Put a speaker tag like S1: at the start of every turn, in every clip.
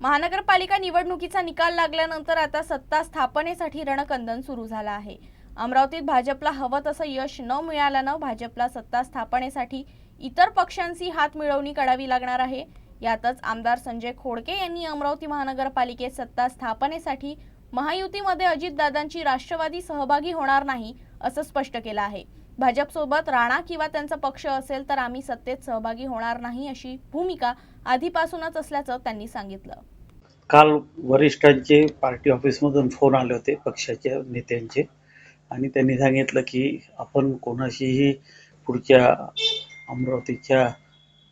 S1: महानगरपालिका निवडणुकीचा निकाल लागल्यानंतर आता सत्ता स्थापनेसाठी रणकंदन सुरू झालं आहे. अमरावतीत भाजपला हवं तसं यश न मिळाल्यानं भाजपला सत्ता स्थापनेसाठी इतर पक्षांशी हात मिळवणी करावी लागणार आहे. यातच आमदार संजय खोडके यांनी अमरावती महानगरपालिकेत सत्ता स्थापनेसाठी महायुतीमध्ये अजितदादांची राष्ट्रवादी सहभागी होणार नाही असं स्पष्ट केलं आहे. भाजपसोबत राणा किंवा त्यांचा पक्ष असेल तर आम्ही सत्तेत सहभागी होणार नाही अशी भूमिका आधीपासूनच असल्याचं त्यांनी सांगितलं.
S2: काल वरिष्ठांचे पार्टी ऑफिसमधून फोन आले होते पक्षाच्या नेत्यांचे आणि त्यांनी सांगितलं की आपण कोणाशीही पुढच्या अमरावतीच्या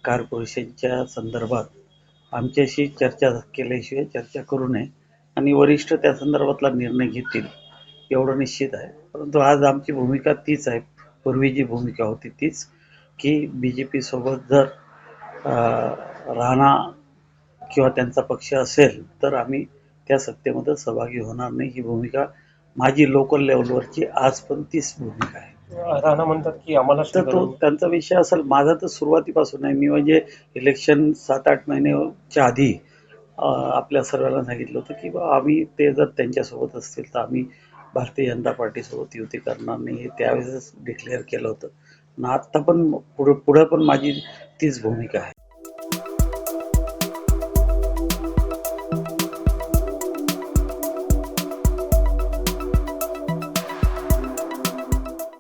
S2: कार्पोरेशनच्या संदर्भात आमच्याशी चर्चा केल्याशिवाय चर्चा करू नये आणि वरिष्ठ त्या संदर्भातला निर्णय घेतील एवढं निश्चित आहे. परंतु आज आमची भूमिका तीच आहे. पूर्वी जी भूमिका होती तीच की बी जे पीसोबत जर राणा किंवा त्यांचा पक्ष असेल तर आम्ही त्या सत्तेमध्ये सहभागी होणार नाही. ही भूमिका माझी लोकल लेवलवरची आज पण तीच भूमिका आहे.
S3: राणा म्हणतात की आम्हाला
S2: तर तो त्यांचा विषय असेल माझा तर सुरुवातीपासून आहे. मी म्हणजे इलेक्शन सात आठ महिन्याच्या आधी आपल्या सर्वांना सांगितलं होतं की बा आम्ही ते जर त्यांच्यासोबत असतील तर आम्ही भारतीय जनता पार्टीसोबत युती करणार नाही हे त्यावेळेस डिक्लेअर केलं होतं. आणि आत्ता पण पुढं पुढं पण माझी तीच भूमिका आहे.